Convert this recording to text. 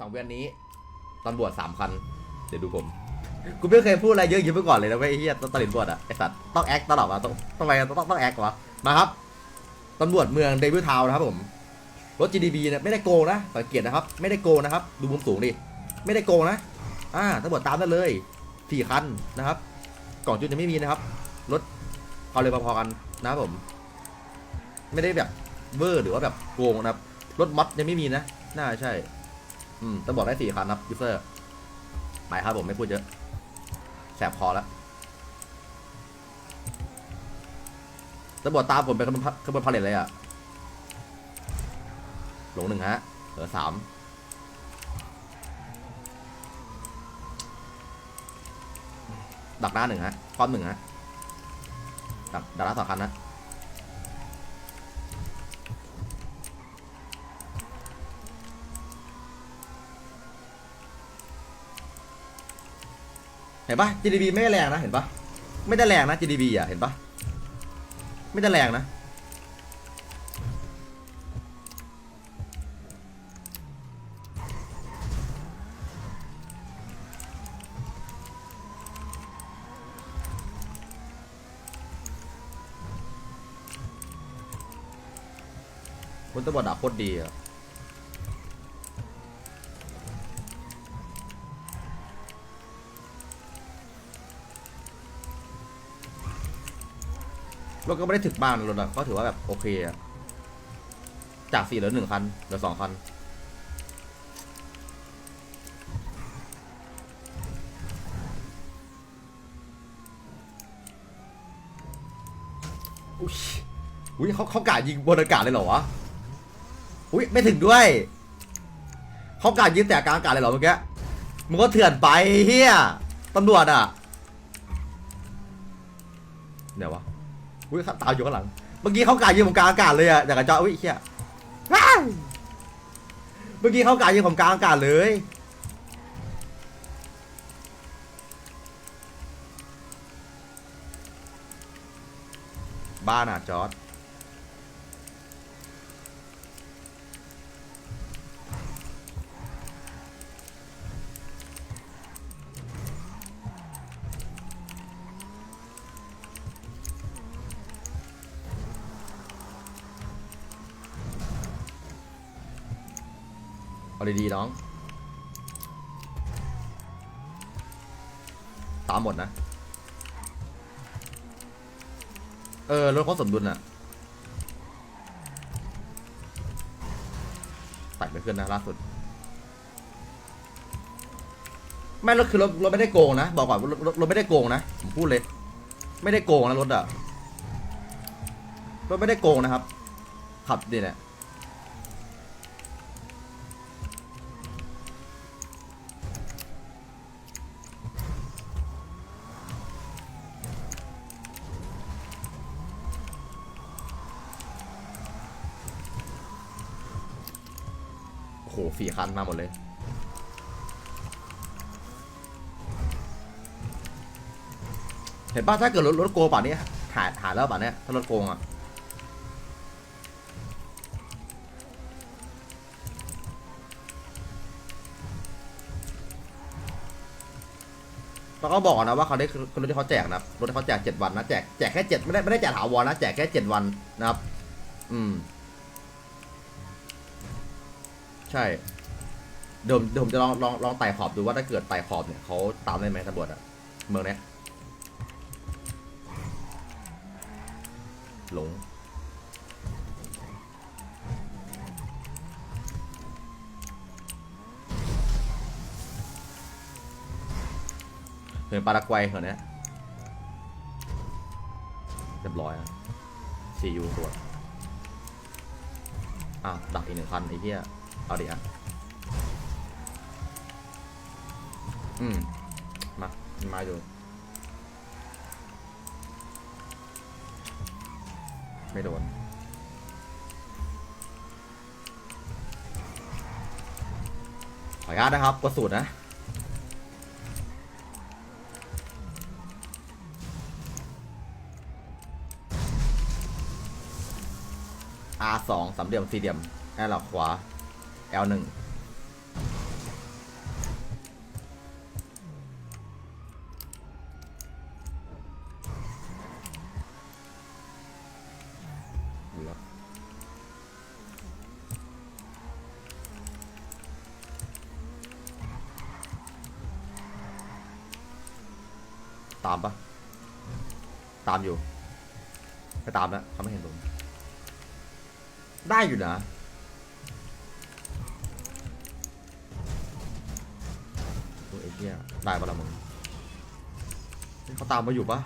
สังเวียนนี้ตำรวจสามคันเดี๋ยวดูผมกูไม่เคยพูดอะไรเยอะยิ้มไปก่อนเลยนะเว้ยไอ้เฮียตำรวจบวชอะไอสัตว์ต้องแอคตลอดวะต้องทำไมต้องต้องต้องแอควะมาครับตำรวจเมืองเดวิลทาวน์นะครับผมรถ GDB เนี่ยไม่ได้โกงนะสังเกตนะครับ ไม่ได้โกงนะครับ ดูมุมสูงดิไม่ได้โกงนะอ่าตำรวจตามได้เลยสี่คันนะครับกล่องจุดยังไม่มีนะครับรถเอาเลยพอๆกันนะครับผม ไม่ได้แบบเวอร์หรือว่าแบบโกงนะครับรถมัดยังไม่มีนะ น่าใช่ อืมตำรวจได้สี่คันนะครับยูเซอร์ไปครับผมไม่พูดเยอะแสบคอแล้วตำรวจตามผมไปขบวนขบวนพาเลทเลยอะหลงหนึ่งฮะเหลือสามดักหน้าหนึ่งฮะคอมหนึ่งฮะดักดักหน้าสองคันนะ ห็นปะ GDP ไม่ได้แรงนะ เห็นปะไม่ได้แรงนะ GDP อะ เห็นปะไม่ได้แรงนะ คุณตำรวจดักโคตรดีอะ รถก็ไม่ได้ถึกบ้านรถอะก็ถือว่าแบบโอเคอะจากสี่เหลือหนึ่งคันเหลือสองคันอุ้ยอุ้ยเขาเขากาดยิงบนอากาศเลยเหรอวะอุ้ยไม่ถึงด้วยเขากาดยิงแต่กลางอากาศเลยเหรอเมื่อกี้มึงก็เถื่อนไปเฮียตำรวจอะเดี๋ยววะ อุ้ยตามอยู่ข้างหลัง เมื่อกี้เขากายิงผมกลางอากาศเลยอะจากกระจออุ้ยเฮียว้าวเมื่อกี้เขากายิงผมกลางอากาศเลย บ้านอะจอร์ด เอาดีๆน้อง ตามหมดนะ เออรถเขาสมดุลอะใส่ไม่ขึ้นนะล่าสุด ไม่รถคือรถรถไม่ได้โกงนะ บอกก่อนรถรถรถไม่ได้โกงนะ ผมพูดเลย ไม่ได้โกงนะรถอะรถไม่ได้โกงนะครับ ขับดีเนี่ย สี่คันมาหมดเลย เห็นป่ะถ้าเกิดรถรถโกงป่านนี้หายหายแล้วป่านนี้ถ้ารถโกงอะแล้วก็บอกนะว่าเขาได้คือรถที่เขาแจกนะรถที่เขาแจกเจ็ดวันนะแจกแจกแค่เจ็ดไม่ได้ไม่ได้แจกถาวรนะแจกแค่เจ็ดวันนะครับ อืม ใช่เดี๋ยวเดี๋ยวผมจะลองลองลองไต่ขอบดูว่าถ้าเกิดไต่ขอบเนี่ยเขาตามได้ไหมตำรวจอะเมืองเนี้ยหลง เห็นปารากวัยเหรอเนี่ยเรียบร้อยอะซียูตัวอ้าวดักอีกหนึ่งคันไอ้เหี้ย เอาดิอะอืม มา มาอยู่ ไม่โดนขออนุญาตนะครับกดสูตรนะ R สองสามเหลี่ยมสี่เหลี่ยมแอร์หลักขวา L1 ตามปะตามอยู่ไปตามแล้วเขาไม่เห็นผม ได้อยู่นะ ไอ้เหี้ยได้ปะละมึงเฮ้ยเขาตามมาอยู่ปะ